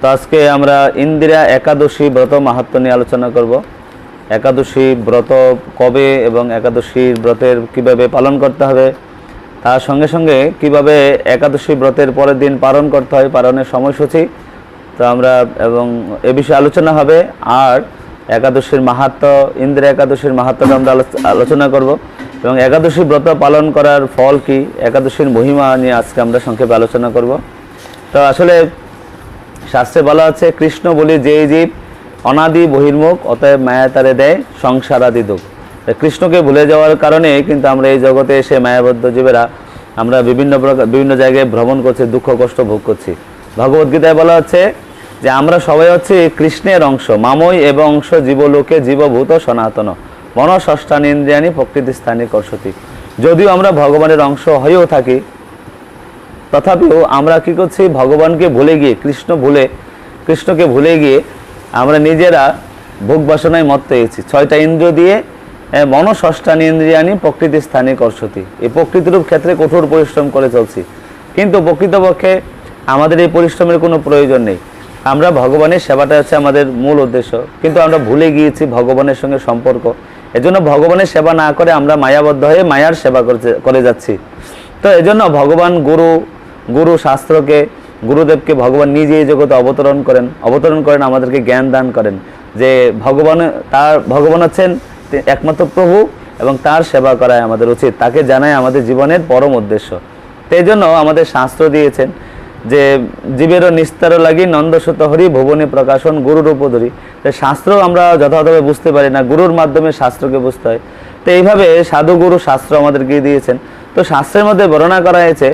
তো আজকে আমরা ইন্দিরা একাদশী ব্রত মাহাত্ম নিয়ে আলোচনা করব। একাদশী ব্রত কবে এবং একাদশী ব্রতের কীভাবে পালন করতে হবে, তার সঙ্গে সঙ্গে কীভাবে একাদশী ব্রতের পরের দিন পালন করতে হয়, পালনের সময়সূচি, তো আমরা এবং এ বিষয়ে আলোচনা হবে। আর একাদশীর মাহাত্ম, ইন্দিরা একাদশীর মাহাত্মটা আমরা আলোচনা করব। এবং একাদশী ব্রত পালন করার ফল কি, একাদশীর মহিমা নিয়ে আজকে আমরা সংক্ষেপে আলোচনা করব। তো আসলে শাস্ত্রে বলা আছে, কৃষ্ণ বলি যে জীব অনাদি বহির্মুখ, অতএব মায়া তারে দেয়, সংসারাদি দুঃখ। কৃষ্ণকে ভুলে যাওয়ার কারণে কিন্তু আমরা এই জগতে এসে মায়াবদ্ধ জীবেরা আমরা বিভিন্ন প্রকার বিভিন্ন জায়গায় ভ্রমণ করছি, দুঃখ, কষ্ট ভোগ করছি। ভগবদ্গীতায় বলা হচ্ছে যে আমরা সবাই হচ্ছে কৃষ্ণের অংশ, মাময় এবং অংশ জীবলোকে জীবভূত সনাতন। মন ষষ্ঠানীন্দ্রিয়ানি প্রকৃতি স্থানীয় কর্ষতি। যদিও আমরা ভগবানের অংশ হয়েও থাকি তথাপিও আমরা কি করছি? ভগবানকে ভুলে গিয়ে, কৃষ্ণ ভুলে, কৃষ্ণকে ভুলে গিয়ে আমরা নিজেরা ভোগ বাসনায় মত্ত হয়েছি। ছয়টা ইন্দ্রিয় দিয়ে মন ষষ্ঠান ইন্দ্রিয়ানি প্রকৃতির স্থানে কর্ষতি। এই প্রকৃতিরূপ ক্ষেত্রে কঠোর পরিশ্রম করে চলছি। কিন্তু প্রকৃতপক্ষে আমাদের এই পরিশ্রমের কোনো প্রয়োজন নেই। আমরা ভগবানের সেবাটা হচ্ছে আমাদের মূল উদ্দেশ্য। কিন্তু আমরা ভুলে গিয়েছি ভগবানের সঙ্গে সম্পর্ক। এজন্য ভগবানের সেবা না করে আমরা মায়াবদ্ধ হয়ে মায়ার সেবা করে যাচ্ছি। তো এজন্য ভগবান, গুরু গুরু শাস্ত্রকে, গুরুদেবকে ভগবান নিজে এই জগতে অবতরণ করেন অবতরণ করেন, আমাদেরকে জ্ঞান দান করেন যে ভগবান, তার, ভগবান হচ্ছেন একমাত্র প্রভু এবং তার সেবা করাই আমাদের উচিত, তাকে জানাই আমাদের জীবনের পরম উদ্দেশ্য। তো এই জন্য আমাদের শাস্ত্র দিয়েছেন যে জীবেরও নিস্তার লাগি নন্দসত হরি ভুবনে প্রকাশন গুরুর উপদরি তো শাস্ত্র আমরা যথাযথভাবে বুঝতে পারি না, গুরুর মাধ্যমে শাস্ত্রকে বুঝতে হয়। তো এইভাবে সাধু গুরু শাস্ত্র আমাদেরকে দিয়েছেন। তো শাস্ত্রের মধ্যে বর্ণনা করা হয়েছে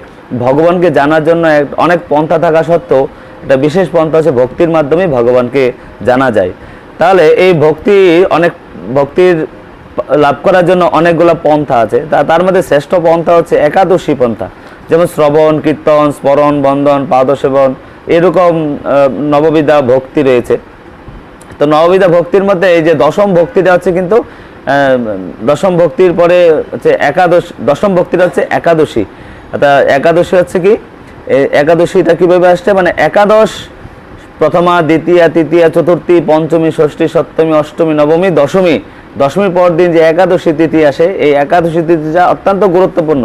ভগবানকে জানার জন্য অনেক পন্থা থাকা সত্ত্বেও একটা বিশেষ পন্থা হচ্ছে ভক্তির মাধ্যমে ভগবানকে জানা যায়। তাহলে এই ভক্তি অনেক ভক্তির লাভ করার জন্য অনেকগুলো পন্থা আছে। তা তার মধ্যে শ্রেষ্ঠ পন্থা হচ্ছে একাদশী পন্থা। যেমন শ্রবণ কীর্তন স্মরণ বন্দন পাদসেবন এরকম আহ, নববিধা ভক্তি রয়েছে। তো নববিধা ভক্তির মধ্যে এই যে দশম ভক্তিটা হচ্ছে কিন্তু দশম ভক্তির পরে হচ্ছে একাদশ দশম ভক্তিটা হচ্ছে একাদশী। অর্থাৎ একাদশী হচ্ছে কি? একাদশীটা কীভাবে আসছে? মানে একাদশ, প্রথমা, দ্বিতীয়া, তৃতীয়া, চতুর্থী, পঞ্চমী, ষষ্ঠী, সপ্তমী, অষ্টমী, নবমী, দশমী। দশমীর পর দিন যে একাদশী তিথি আসে, এই একাদশী তিথিটা অত্যন্ত গুরুত্বপূর্ণ।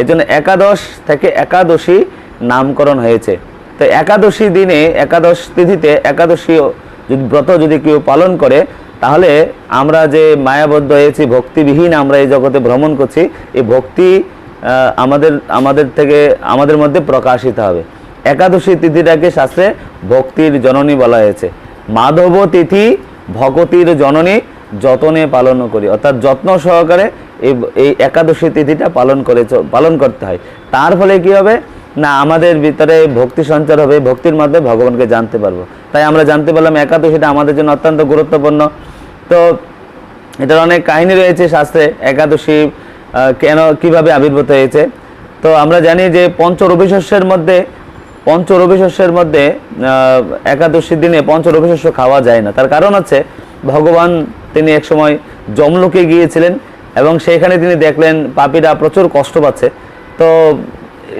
এই জন্য একাদশ থেকে একাদশী নামকরণ হয়েছে। তো একাদশী দিনে, একাদশ তিথিতে একাদশী যদি ব্রত যদি কেউ পালন করে, তাহলে আমরা যে মায়াবদ্ধ হয়েছি, ভক্তিবিহীন আমরা এই জগতে ভ্রমণ করছি, এই ভক্তি আমাদের আমাদের থেকে, আমাদের মধ্যে প্রকাশিত হবে। একাদশী তিথিটাকে শাস্ত্রে ভক্তির জননী বলা হয়েছে। মাধব তিথি ভগতির জননী যতনে পালন করি। অর্থাৎ যত্ন সহকারে এই একাদশী তিথিটা পালন করে পালন করতে হয়। তার ফলে কি হবে? না, আমাদের ভিতরে ভক্তি সঞ্চার হবে, ভক্তির মাধ্যমে ভগবানকে জানতে পারব। তাই আমরা জানতে পারলাম একাদশীটা আমাদের জন্য অত্যন্ত গুরুত্বপূর্ণ। তো এটার অনেক কাহিনী রয়েছে শাস্ত্রে। একাদশী কেন, কীভাবে আবির্ভূত হয়েছে? তো আমরা জানি যে পঞ্চ রবিশস্যের মধ্যে পঞ্চ রবিশস্যের মধ্যে একাদশীর দিনে পঞ্চ রবিশস্য খাওয়া যায় না। তার কারণ আছে ভগবান তিনি একসময় জমলোকে গিয়েছিলেন এবং সেখানে তিনি দেখলেন পাপিরা প্রচুর কষ্ট পাচ্ছে। তো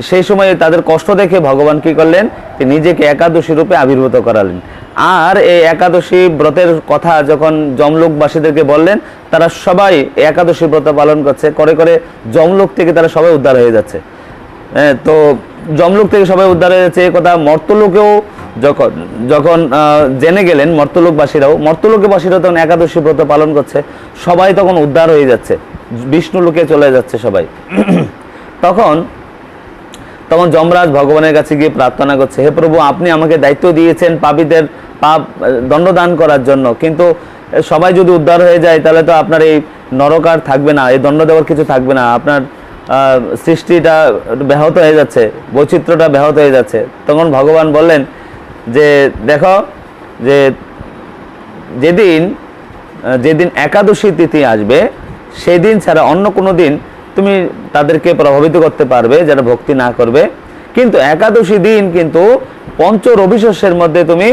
সেই সময় তাদের কষ্ট দেখে ভগবান কি করলেন? নিজেকে একাদশী রূপে আবির্ভূত করালেন। আর এই একাদশী ব্রতের কথা যখন জমলোকবাসীদেরকে বললেন তারা সবাই একাদশী ব্রত পালন করছে। করে করে জমলোক থেকে তারা সবাই উদ্ধার হয়ে যাচ্ছে। হ্যাঁ, তো জমলোক থেকে সবাই উদ্ধার হয়ে যাচ্ছে এই কথা মর্তলোকেও যখন যখন জেনে গেলেন মর্তলোকবাসীরাও মর্তলোকবাসীরাও তখন একাদশী ব্রত পালন করছে সবাই তখন উদ্ধার হয়ে যাচ্ছে। বিষ্ণু লোকে চলে যাচ্ছে সবাই। তখন তখন যমরাজ ভগবানের কাছে গিয়ে প্রার্থনা করছে, হে প্রভু, আপনি আমাকে দায়িত্ব দিয়েছেন পাপীদের পাপ দণ্ডদান করার জন্য। কিন্তু সবাই যদি উদ্ধার হয়ে যায়, তাহলে তো আপনার এই নরকার থাকবে না, এই দণ্ড দেওয়ার কিছু থাকবে না। আপনার সৃষ্টিটা ব্যাহত হয়ে যাচ্ছে, বৈচিত্র্যটা ব্যাহত হয়ে যাচ্ছে। তখন ভগবান বললেন যে, দেখো, যে যেদিন যেদিন একাদশী তিথি আসবে, সেদিন ছাড়া অন্য কোনো দিন তুমি তাদেরকে প্রভাবিত করতে পারবে যারা ভক্তি না করবে। কিন্তু একাদশী দিন কিন্তু পঞ্চ রবিশস্যের মধ্যে তুমি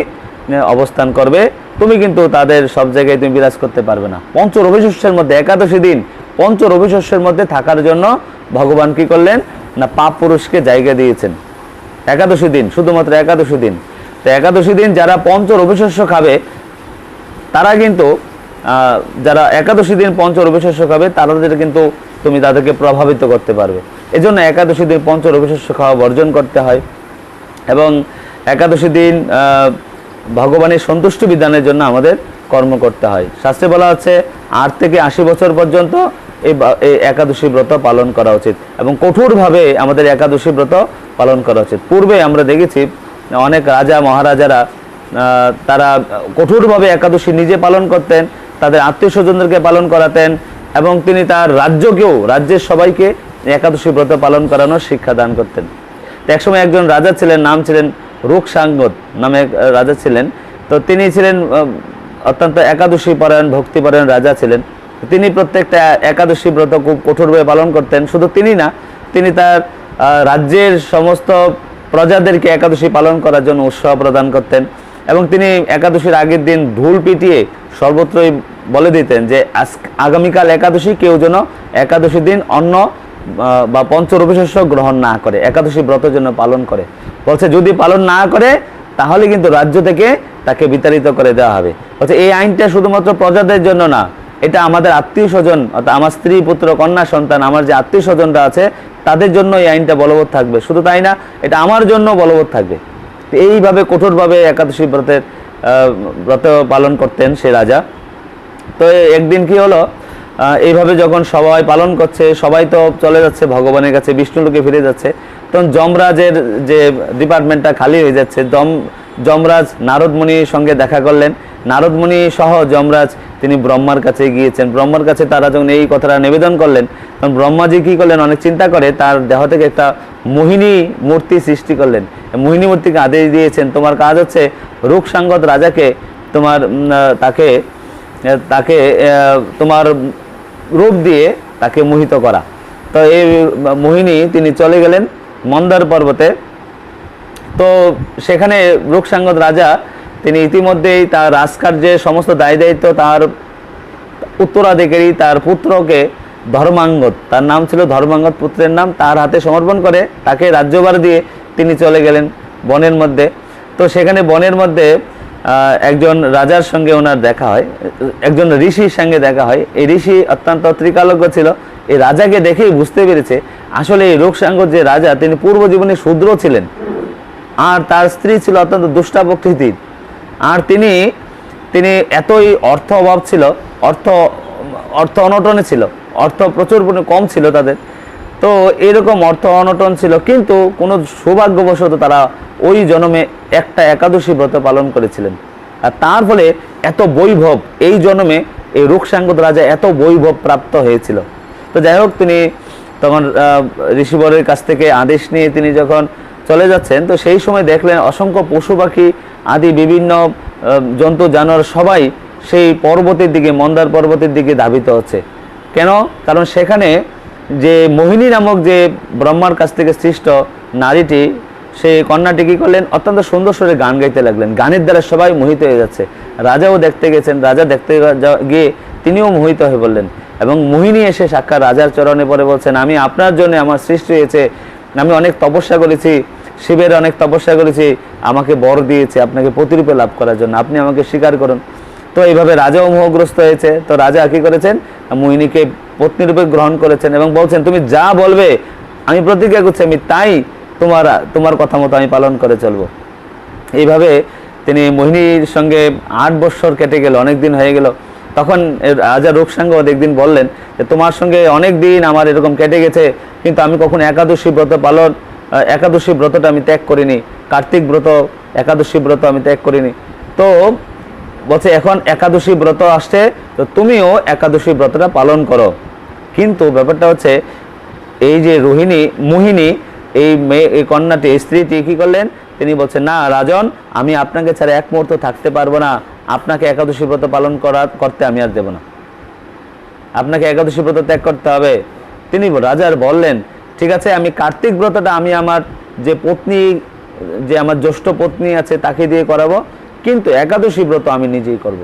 অবস্থান করবে। তুমি কিন্তু তাদের সব জায়গায় তুমি বিরাজ করতে পারবে না। পঞ্চ রবিশস্যের মধ্যে, একাদশী দিন পঞ্চ রবিশস্যের মধ্যে থাকার জন্য ভগবান কি করলেন? না, পাপ পুরুষকে জায়গা দিয়েছেন। একাদশী দিন, শুধুমাত্র একাদশী দিন। তো একাদশী দিন যারা পঞ্চ রবিশস্য খাবে, তারা কিন্তু যারা একাদশী দিন পঞ্চ রবিশস্য খাবে, তাদের কিন্তু তুমি তাদেরকে প্রভাবিত করতে পারবে। এজন্য একাদশী দিন পঞ্চ রবিশস্য খাওয়া বর্জন করতে হয় এবং একাদশী দিন ভগবানের সন্তুষ্টি বিধানের জন্য আমাদের কর্ম করতে হয়। শাস্ত্রে বলা হচ্ছে আট থেকে আশি বছর পর্যন্ত এই একাদশী ব্রত পালন করা উচিত এবং কঠোরভাবে আমাদের একাদশী ব্রত পালন করা উচিত। পূর্বে আমরা দেখেছি অনেক রাজা, মহারাজারা তারা কঠোরভাবে একাদশী নিজে পালন করতেন, তাদের আত্মীয় স্বজনদেরকে পালন করাতেন এবং তিনি তার রাজ্যকেও, রাজ্যের সবাইকে একাদশী ব্রত পালন করানোর শিক্ষা দান করতেন। একসময় একজন রাজা ছিলেন, নাম ছিলেন রূপসাঙ্গত নামে রাজা ছিলেন। তো তিনি ছিলেন অত্যন্ত একাদশী পরায়ণ ভক্তিপরায়ণ রাজা ছিলেন। তিনি প্রত্যেকটা একাদশী ব্রত খুব কঠোরভাবে পালন করতেন। শুধু তিনি না, তিনি তার রাজ্যের সমস্ত প্রজাদেরকে একাদশী পালন করার জন্য উৎসাহ প্রদান করতেন। এবং তিনি একাদশীর আগের দিন ঢুল পিটিয়ে সর্বত্রই বলে দিতেন যে আগামীকাল একাদশী কেউ যেন একাদশী দিন অন্য বা পঞ্চ রবিশস্য গ্রহণ না করে, একাদশী ব্রত যেন পালন করে। বলছে, যদি পালন না করে, তাহলে কিন্তু রাজ্য থেকে তাকে বিতাড়িত করে দেওয়া হবে। বলছে, এই আইনটা শুধুমাত্র প্রজাদের জন্য না, এটা আমাদের আত্মীয় স্বজন, অর্থাৎ আমার স্ত্রী, পুত্র, কন্যা, সন্তান, আমার যে আত্মীয় স্বজনরা আছে, তাদের জন্য এই আইনটা বলবৎ থাকবে। শুধু তাই না, এটা আমার জন্য বলবৎ থাকবে। এইভাবে কঠোরভাবে একাদশী ব্রতের ব্রত পালন করতেন সে রাজা। তো একদিন কি হলো? এইভাবে যখন সবাই পালন করছে, সবাই তো চলে যাচ্ছে ভগবানের কাছে, বিষ্ণুলোকে ফিরে যাচ্ছে। তখন যমরাজের যে ডিপার্টমেন্টটা খালি হয়ে যাচ্ছে, যম যমরাজ নারদমণির সঙ্গে দেখা করলেন। নারদমণি সহ যমরাজ তিনি ব্রহ্মার কাছে গিয়েছেন। ব্রহ্মার কাছে তারা যখন এই কথাটা নিবেদন করলেন, তখন ব্রহ্মাজি কী করলেন? অনেক চিন্তা করে, তার দেহ থেকে একটা মোহিনী মূর্তি সৃষ্টি করলেন। মোহিনী মূর্তিকে আদেশ দিয়েছেন, তোমার কাজ হচ্ছে রূপসাঙ্গত রাজাকে, তোমার তাকে তাকে তোমার রূপ দিয়ে তাকে মোহিত করা। তো এই মোহিনী তিনি চলে গেলেন মন্দার পর্বতে। তো সেখানে রূপসাঙ্গত রাজা তিনি ইতিমধ্যেই তার রাজকার্যের সমস্ত দায় দায়িত্ব তার উত্তরাধিকারী, তার পুত্রকে ধর্মাঙ্গত তার নাম ছিল ধর্মাঙ্গত পুত্রের নাম, তার হাতে সমর্পণ করে তাকে রাজ্যভার দিয়ে তিনি চলে গেলেন বনের মধ্যে। তো সেখানে বনের মধ্যে একজন রাজার সঙ্গে ওনার দেখা হয়, একজন ঋষির সঙ্গে দেখা হয়। এই ঋষি অত্যন্ত ত্রিকালজ্ঞ ছিল, এই রাজাকে দেখেই বুঝতে পেরেছে আসলে এই রোগসাঙ্গত যে রাজা, তিনি পূর্ব জীবনে শূদ্র ছিলেন, আর তার স্ত্রী ছিল অত্যন্ত দুষ্টা প্রকৃতির। আর তিনি তিনি এতই অর্থ অভাব ছিল, অর্থ অর্থ অনটনে ছিল, অর্থ প্রচুর পরিমাণে কম ছিল তাদের। তো এরকম অর্থ অনটন ছিল, কিন্তু কোনো সৌভাগ্যবশত তারা ওই জন্মে একটা একাদশী ব্রত পালন করেছিলেন। আর তার ফলে এত বৈভব, এই জন্মে এই রূপসাঙ্গত রাজা এত বৈভব প্রাপ্ত হয়েছিল। তো যাই হোক, তিনি তখন ঋষিবরের কাছ থেকে আদেশ নিয়ে তিনি যখন চলে যাচ্ছেন, তো সেই সময় দেখলেন অসংখ্য পশু পাখি আদি বিভিন্ন জন্তু জানোয়ার সবাই সেই পর্বতের দিকে, মন্দার পর্বতের দিকে ধাবিত হচ্ছে। কেন? কারণ সেখানে যে মোহিনী নামক যে ব্রহ্মার কাছ থেকে সৃষ্ট নারীটি সেই কন্যাটি কী করলেন? অত্যন্ত সুন্দর সুরে গান গাইতে লাগলেন। গানের দ্বারা সবাই মোহিত হয়ে যাচ্ছে। রাজাও দেখতে গেছেন। রাজা দেখতে গিয়ে তিনিও মোহিত হয়ে বললেন। এবং মোহিনী এসে সাক্ষাৎ রাজার চরণে পরে বলছেন, আমি আপনার জন্য আমার সৃষ্টি হয়েছে। আমি অনেক তপস্যা করেছি। শিবের অনেক তপস্যা করেছি। আমাকে বর দিয়েছে আপনাকে প্রতিরূপে লাভ করার জন্য। আপনি আমাকে স্বীকার করুন। তো এইভাবে রাজাও মোহগ্রস্ত হয়েছে। তো রাজা কি করেছেন? মোহিনীকে পত্নীরূপে গ্রহণ করেছেন এবং বলছেন, তুমি যা বলবে, আমি প্রতিজ্ঞা করছি, আমি তাই তোমার তোমার কথা মতো আমি পালন করে চলবো। এইভাবে তিনি মোহিনীর সঙ্গে আট বৎসর কেটে গেল, অনেক দিন হয়ে গেল। তখন রাজা রূপসাঙ্গ একদিন বললেন যে, তোমার সঙ্গে অনেক দিন আমার এরকম কেটে গেছে, কিন্তু আমি কখনো একাদশী ব্রত পালন, একাদশী ব্রতটা আমি ত্যাগ করিনি, কার্তিক ব্রত, একাদশী ব্রত আমি ত্যাগ করিনি। তো বলছে, এখন একাদশী ব্রত আসছে, তো তুমিও একাদশী ব্রতটা পালন করো। কিন্তু ব্যাপারটা হচ্ছে, এই যে রোহিণী, মোহিনী, এই মেয়ে, এই কন্যাটি স্ত্রীটি কি করলেন? তিনি বলছেন না, রাজন, আমি আপনাকে ছাড়া এক মুহূর্ত থাকতে পারব না। আপনাকে একাদশী ব্রত পালন করা, করতে আমি আর দেব না। আপনাকে একাদশী ব্রত ত্যাগ করতে হবে। তিনি রাজার বললেন, ঠিক আছে, আমি কার্তিক ব্রতটা আমি আমার যে পত্নী, যে আমার জ্যেষ্ঠ পত্নী আছে, তাকে দিয়ে করাবো। কিন্তু একাদশী ব্রত আমি নিজেই করব।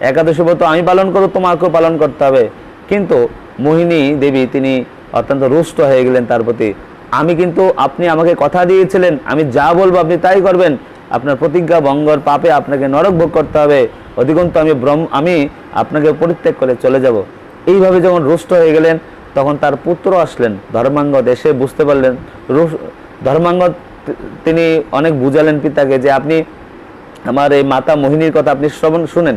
একাদশী ব্রত আমি পালন করব, তোমাকেও পালন করতে হবে। কিন্তু মোহিনী দেবী, তিনি অত্যন্ত রুষ্ট হয়ে গেলেন তার প্রতি। আমি কিন্তু, আপনি আমাকে কথা দিয়েছিলেন, আমি যা বলব আপনি তাই করবেন। আপনার প্রতিজ্ঞা ভঙ্গর পাপে আপনাকে নরক ভোগ করতে হবে। অধিকন্তু আমি ব্রহ্ম, আমি আপনাকে পরিত্যাগ করে চলে যাব। এইভাবে যখন রুষ্ট হয়ে গেলেন, তখন তার পুত্র আসলেন, ধর্মাঙ্গদ এসে বুঝতে পারলেন। ধর্মাঙ্গদ, তিনি অনেক বুঝালেন পিতাকে যে আপনি আমার এই মাতা মোহিনীর কথা আপনি শ্রবণ শুনেন।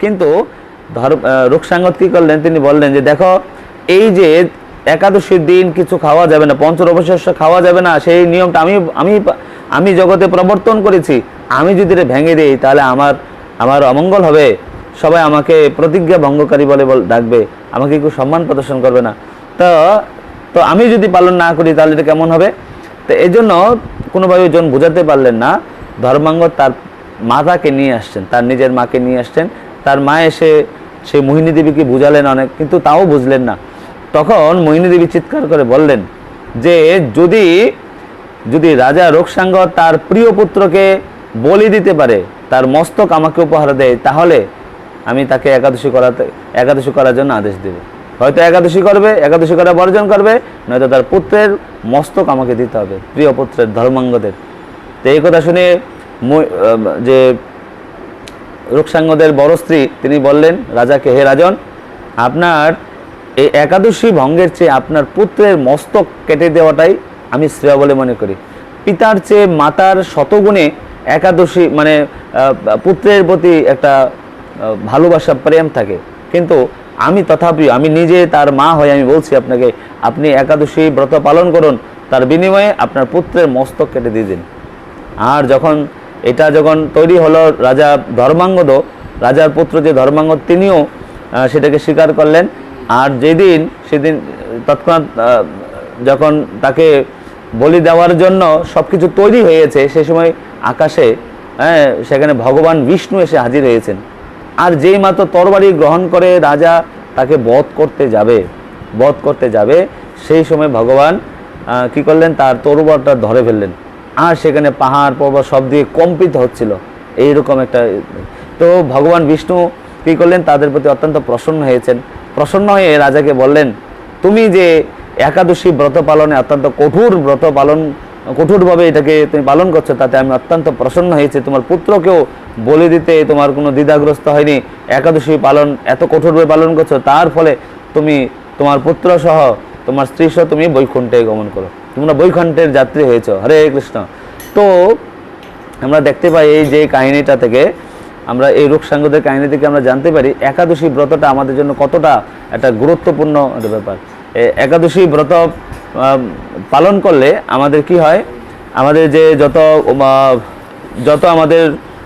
কিন্তু ধর আহ, রুকসাঙ্গত কি করলেন? তিনি বললেন যে দেখো এই যে একাদশীর দিন কিছু খাওয়া যাবে না পঞ্চ অবশস্য খাওয়া যাবে না সেই নিয়মটা আমি আমি আমি জগতে প্রবর্তন করেছি। আমি যদি এটা ভেঙে দিই তাহলে আমার আমার অমঙ্গল হবে। সবাই আমাকে প্রতিজ্ঞা ভঙ্গকারী বলে বল- ডাকবে। আমাকে কেউ সম্মান প্রদর্শন করবে না। তো তো আমি যদি পালন না করি তাহলে এটা কেমন হবে? তো এই জন্য কোনোভাবে জন বোঝাতে পারলেন না। ধর্মাঙ্গ তার মাতাকে নিয়ে আসছেন, তার নিজের মাকে নিয়ে আসছেন। তার মা এসে সেই মোহিনী দেবীকে বুঝালেন অনেক, কিন্তু তাও বুঝলেন না। তখন মোহিনী দেবী চিৎকার করে বললেন যে, যদি যদি রাজা রোগসাঙ্গ তার প্রিয় পুত্রকে বলি দিতে পারে, তার মস্তক আমাকে উপহার দেয়, তাহলে আমি তাকে একাদশী করাতে, একাদশী করার জন্য আদেশ দেব। হয়তো একাদশী করবে, একাদশী করা বর্জন করবে, নয়তো তার পুত্রের মস্তক আমাকে দিতে হবে, প্রিয় পুত্রের ধর্মাঙ্গদের। তো এই কথা শুনে যে রুকসাঙ্গদের বড় স্ত্রী, তিনি বললেন, রাজাকে হে রাজন, আপনার এই একাদশী ভঙ্গের চেয়ে আপনার পুত্রের মস্তক কেটে দেওয়াটাই আমি শ্রেয় বলে মনে করি। পিতার চেয়ে মাতার শতগুণে একাদশী মানে পুত্রের প্রতি একটা ভালোবাসা, প্রেম থাকে। কিন্তু আমি তথাপি, আমি নিজে তার মা হয়ে আমি বলছি আপনাকে, আপনি একাদশী ব্রত পালন করুন, তার বিনিময়ে আপনার পুত্রের মস্তক কেটে দিয়ে দিন। যখন এটা যখন তৈরি হলো রাজা ধর্মাঙ্গদ, রাজার পুত্র যে ধর্মাঙ্গদ, তিনিও সেটাকে স্বীকার করলেন। আর যেদিন, সেদিন, তৎক্ষণাৎ যখন তাকে বলি দেওয়ার জন্য সব কিছু তৈরি হয়েছে, সে সময় আকাশে হ্যাঁ সেখানে ভগবান বিষ্ণু এসে হাজির হয়েছেন। আর যেই মাত্র তরবারি গ্রহণ করে রাজা তাকে বধ করতে যাবে, বধ করতে যাবে, সেই সময় ভগবান কি করলেন? তার তরবারটা ধরে ফেললেন। আর সেখানে পাহাড়, পর্বত সব দিয়ে কম্পিত হচ্ছিল। এইরকম একটা তো ভগবান বিষ্ণু কী করলেন? তাদের প্রতি অত্যন্ত প্রসন্ন হয়েছেন। প্রসন্ন হয়ে রাজাকে বললেন, তুমি যে একাদশী ব্রত পালনে অত্যন্ত কঠোর ব্রত পালন, কঠোরভাবে এটাকে তুমি পালন করছ, তাতে আমি অত্যন্ত প্রসন্ন হয়েছি। তোমার পুত্রকেও বলে দিতে তোমার কোনো দ্বিধাগ্রস্ত হয়নি। একাদশী পালন এত কঠোরভাবে পালন করছ, তার ফলে তুমি তোমার পুত্র সহ তোমার স্ত্রী সহ তুমি বৈকুণ্ঠে গমন করো। তোমরা বৈকুণ্ঠের যাত্রী হয়েছো। হরে কৃষ্ণ। তো আমরা দেখতে পাই এই যে কাহিনীটা থেকে, আমরা এই রূপসাঙ্গদের কাহিনী থেকে আমরা জানতে পারি একাদশী ব্রতটা আমাদের জন্য কতটা একটা গুরুত্বপূর্ণ ব্যাপার। একাদশী ব্রত পালন করলে আমাদের কি হয়? আমাদের যে যত যত আমাদের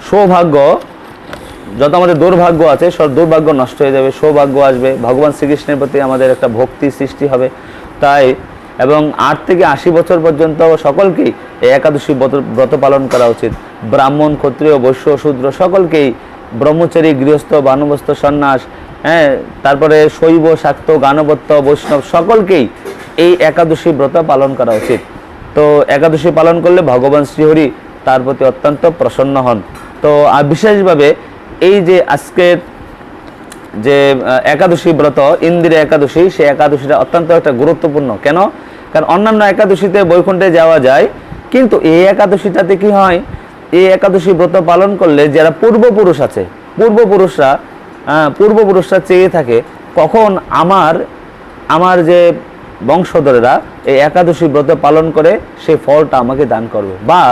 সৌভাগ্য, যত আমাদের দুর্ভাগ্য আছে, সব দুর্ভাগ্য নষ্ট হয়ে যাবে, সৌভাগ্য আসবে, ভগবান শ্রীকৃষ্ণের প্রতি আমাদের একটা ভক্তি সৃষ্টি হবে। তাই এবং আট থেকে আশি বছর পর্যন্ত সকলকেই এই একাদশী ব্রত- ব্রত পালন করা উচিত। ব্রাহ্মণ, ক্ষত্রিয়, বৈশ্য, শূদ্র সকলকেই ব্রহ্মচারী, গৃহস্থ, বানবস্থ, সন্ন্যাস হ্যাঁ তারপরে শৈব, শাক্ত, গানবত্ত, বৈষ্ণব সকলকেই এই একাদশী ব্রত পালন করা উচিত। তো একাদশী পালন করলে ভগবান শ্রীহরি তার প্রতি অত্যন্ত প্রসন্ন হন। তো বিশেষভাবে এই যে আজকের যে একাদশী ব্রত ইন্দিরা একাদশী, সেই একাদশীটা অত্যন্ত একটা গুরুত্বপূর্ণ। কেন? কারণ অন্যান্য একাদশীতে বৈকুণ্ঠে যাওয়া যায়, কিন্তু এই একাদশীটাতে কি হয়? এই একাদশী ব্রত পালন করলে যারা পূর্বপুরুষ আছে, পূর্বপুরুষরা পূর্বপুরুষরা চেয়ে থাকে, কখন আমার আমার যে বংশধরেরা এই একাদশী ব্রত পালন করে সেই ফলটা আমাকে দান করবে। বা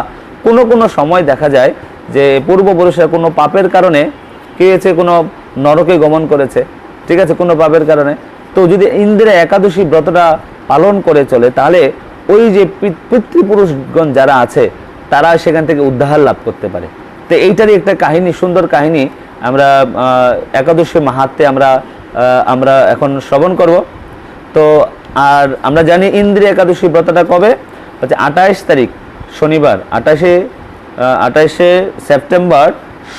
কোনো কোনো সময় দেখা যায় যে, পূর্বপুরুষের কোনো পাপের কারণে, কে কোনো নরকে গমন করেছে। ঠিক আছে, কোনো পাপের কারণে। তো যদি ইন্দিরা একাদশী ব্রতটা পালন করে চলে, তাহলে ওই যে পিতৃপুরুষগণ যারা আছে, তারা সেখান থেকে উদ্ধার লাভ করতে পারে। তো এইটারই একটা কাহিনী, সুন্দর কাহিনী। আমরা একাদশী মাহাত্মে আমরা আমরা এখন শ্রবণ করব। তো আর আমরা জানি ইন্দ্রিয় একাদশী ব্রতটা কবে? হচ্ছে আঠাইশ তারিখ, শনিবার। আঠাশে আঠাইশে সেপ্টেম্বর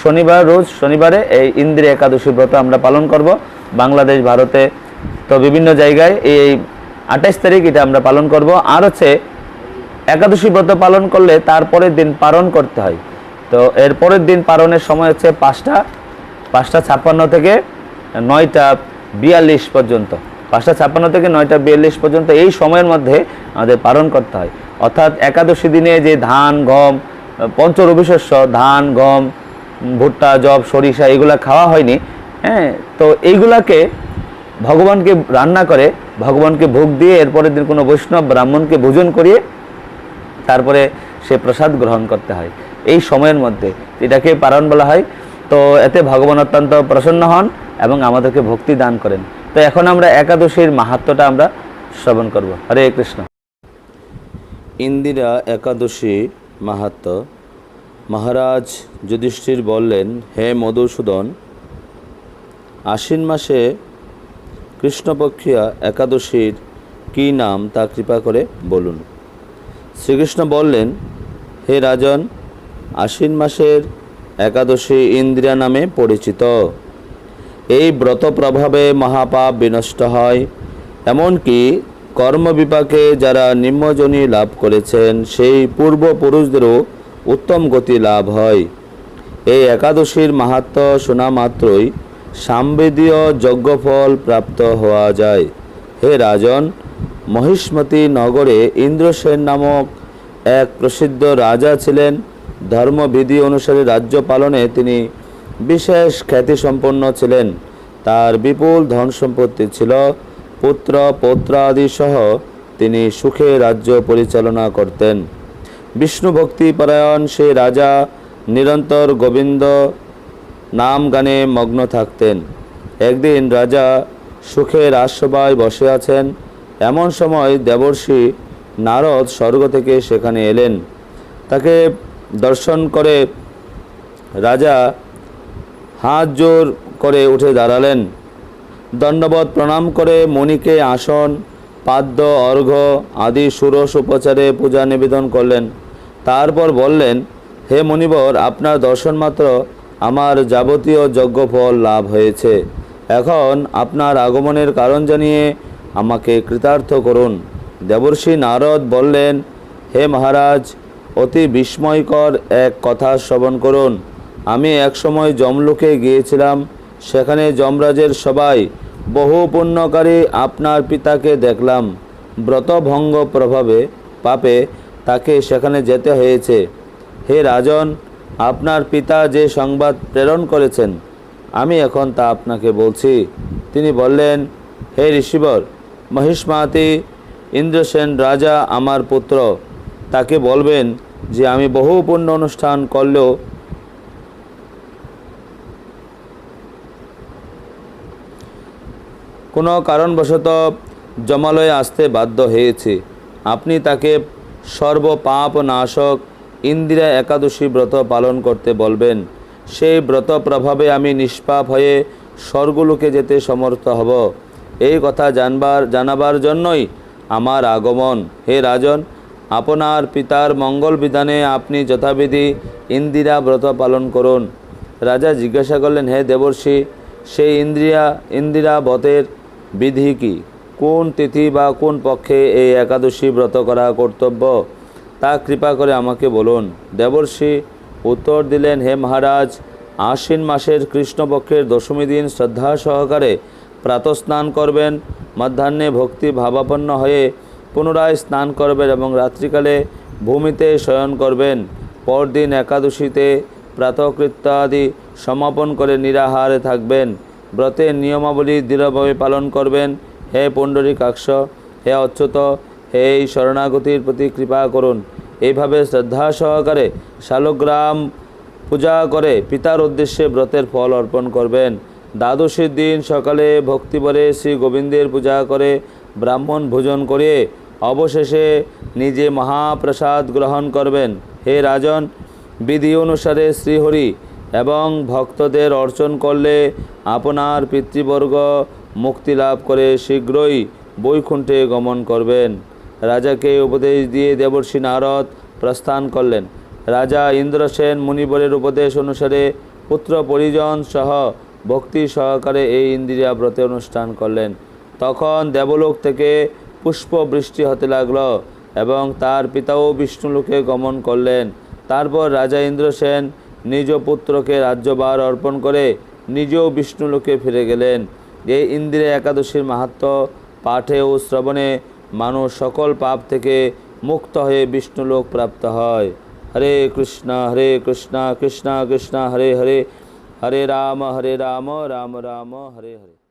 শনিবার, রোজ শনিবারে এই ইন্দ্রিয় একাদশী ব্রত আমরা পালন করব। বাংলাদেশ, ভারতে তো বিভিন্ন জায়গায় এই আঠাইশ তারিখ এটা আমরা পালন করব। আর হচ্ছে একাদশী ব্রত পালন করলে তারপরের দিন পালন করতে হয়। তো এর পরের দিন পালনের সময় হচ্ছে পাঁচটা পাঁচটা ছাপ্পান্ন থেকে নয়টা বিয়াল্লিশ পর্যন্ত। পাঁচটা ছাপ্পান্ন থেকে নয়টা বিয়াল্লিশ পর্যন্ত এই সময়ের মধ্যে আমাদের পালন করতে হয়। অর্থাৎ একাদশী দিনে যে ধান, গম, পঞ্চরবিশস্য, ধান, গম ভুট্টা জব সরিষা এগুলা খাওয়া হয়নি হ্যাঁ তো এইগুলাকে ভগবানকে রান্না করে, ভগবানকে ভোগ দিয়ে এরপরের দিন কোনো বৈষ্ণব ব্রাহ্মণকে ভোজন করিয়ে তারপরে সে প্রসাদ গ্রহণ করতে হয়। এই সময়ের মধ্যে এটাকে পারণ বলা হয়। তো এতে ভগবান অত্যন্ত প্রসন্ন হন এবং আমাদেরকে ভক্তি দান করেন। তো এখন আমরা একাদশীর মাহাত্ম্যটা আমরা শ্রবণ করব। হরে কৃষ্ণ। ইন্দিরা একাদশী মাহাত্ম মহারাজ যুধিষ্ঠির বললেন, হে মধুসূদন, আশ্বিন মাসে কৃষ্ণপক্ষিয়া একাদশীর কী নাম তা কৃপা করে বলুন। শ্রীকৃষ্ণ বললেন, হে রাজন, আশ্বিন মাসের একাদশী ইন্দ্রিয়া নামে পরিচিত। এই ব্রত প্রভাবে মহাপাপ বিনষ্ট হয়। এমনকি কর্মবিপাকে যারা নিম্নজনী লাভ করেছেন, সেই পূর্বপুরুষদেরও উত্তম গতি লাভ হয়। এই একাদশীর মাহাত্ম শোনা মাত্রই সাম্বেদীয় যজ্ঞফল প্রাপ্ত হওয়া যায়। হে রাজন, মহিষ্মতি নগরে ইন্দ্রসেন নামক এক প্রসিদ্ধ রাজা ছিলেন। ধর্মবিধি অনুসারে রাজ্য পালনে তিনি বিশেষ খ্যাতিসম্পন্ন ছিলেন। তার বিপুল ধন সম্পত্তি ছিল পুত্র পৌত্রাদি সহ তিনি সুখে রাজ্য পরিচালনা করতেন। বিষ্ণু ভক্তি পরায়ণ সেই রাজা নিরন্তর গোবিন্দ নাম গানে মগ্ন থাকতেন। একদিন রাজা সুখের আশ্রবায় বসে আছেন। এমন সময় দেবর্ষি নারদ স্বর্গ থেকে সেখানে এলেন। তাকে দর্শন করে রাজা হাত জোর করে উঠে দাঁড়ালেন। দণ্ডবত প্রণাম করে মণিকে আসন, পাদ্য, অর্ঘ্য আদি ষোড়শ উপচারে পূজা নিবেদন করলেন। তারপর বললেন, হে মণিবর, আপনার দর্শন মাত্র আমার যাবতীয় যজ্ঞফল লাভ হয়েছে। এখন আপনার আগমনের কারণ জানিয়ে আমাকে কৃতার্থ করুন। দেবর্ষি নারদ বললেন, হে মহারাজ, অতি বিস্ময়কর এক কথা শ্রবণ করুন। আমি একসময় যমলোকে গিয়েছিলাম, সেখানে যমরাজের সবাই বহু পুণ্যকারী আপনার পিতাকে দেখলাম। ব্রতভঙ্গ প্রভাবে পাপে তাকে সেখানে যেতে হয়েছে। হে রাজন, আপনার পিতা যে সংবাদ প্রেরণ করেছেন, আমি এখন তা আপনাকে বলছি। তিনি বললেন, হে ঋষিবর, মহিষ্মাতি ইন্দ্রসেন রাজা আমার পুত্র, তাকে বলবেন যে আমি বহু পুণ্য অনুষ্ঠান করলেও কোনো কারণবশত জমালয়ে আসতে বাধ্য হয়েছে। আপনি তাকে সর্বপাপ নাশক ইন্দিরা একাদশী ব্রত পালন করতে বলবেন। সেই ব্রত প্রভাবে আমি নিষ্পাপ হয়ে স্বর্গলোকে যেতে সমর্থ হব। এই কথা জানবার, জানাবার জন্যই আমার আগমন। হে রাজন, আপনার পিতার মঙ্গল বিধানে আপনি যথাবিধি ইন্দিরা ব্রত পালন করুন। রাজা জিজ্ঞাসা করলেন, হে দেবর্ষি, সেই ইন্দ্রিয়া, ইন্দিরা ব্রতের বিধি কি? কোন তিথি বা কোন পক্ষে এই একাদশী ব্রত করা কর্তব্য, তা কৃপা করে আমাকে বলুন। দেবর্ষি উত্তর দিলেন, হে মহারাজ, আশ্বিন মাসের কৃষ্ণপক্ষের দশমী দিন শ্রদ্ধা সহকারে প্রাতঃস্নান করবেন। মধ্যাহ্নে ভক্তি ভাবাপন্ন হয়ে পুনরায় স্নান করবেন এবং রাত্রিকালে ভূমিতে শয়ন করবেন। পরদিন একাদশীতে প্রাতকৃত্যাদি সমাপন করে নিরাহারে থাকবেন। ব্রতের নিয়মাবলী দৃঢ়ভাবে পালন করবেন। হে পুণ্ডরীকাক্ষ হে অচ্যুত, হে এই শরণাগতির প্রতি কৃপা করুন। এইভাবে শ্রদ্ধা সহকারে শালগ্রাম পূজা করে পিতার উদ্দেশ্যে ব্রতের ফল অর্পণ করবেন। দ্বাদশীর দিন সকালে ভক্তিবরে শ্রী গোবিন্দের পূজা করে ব্রাহ্মণ ভোজন করে অবশেষে নিজে মহাপ্রসাদ গ্রহণ করবেন। হে রাজন, বিধি অনুসারে শ্রীহরি এবং ভক্তদের অর্চন করলে আপনার পিতৃবর্গ মুক্তি লাভ করে শীঘ্রই বৈকুণ্ঠে গমন করবেন। রাজাকে উপদেশ দিয়ে দেবর্ষি নারদ প্রস্থান করলেন। রাজা ইন্দ্রসেন মুনিবরের উপদেশ অনুসারে পুত্র পরিজন সহ ভক্তি সহকারে এই ইন্দ্রিয়া ব্রতে অনুষ্ঠান করলেন। তখন দেবলোক থেকে পুষ্প বৃষ্টি হতে লাগল এবং তার পিতাও বিষ্ণুলোকে গমন করলেন। তারপর রাজা ইন্দ্রসেন নিজ পুত্রকে রাজ্যভার অর্পণ করে নিজেও বিষ্ণুলোকে ফিরে গেলেন। এই ইন্দিরা একাদশীর মাহাত্ম পাঠে ও শ্রবণে মানুষ সকল পাপ থেকে মুক্ত হয়ে বিষ্ণুলোক প্রাপ্ত হয়। হরে কৃষ্ণ হরে কৃষ্ণ কৃষ্ণ কৃষ্ণ, হরে হরে। হরে রাম হরে রাম রাম রাম, হরে হরে।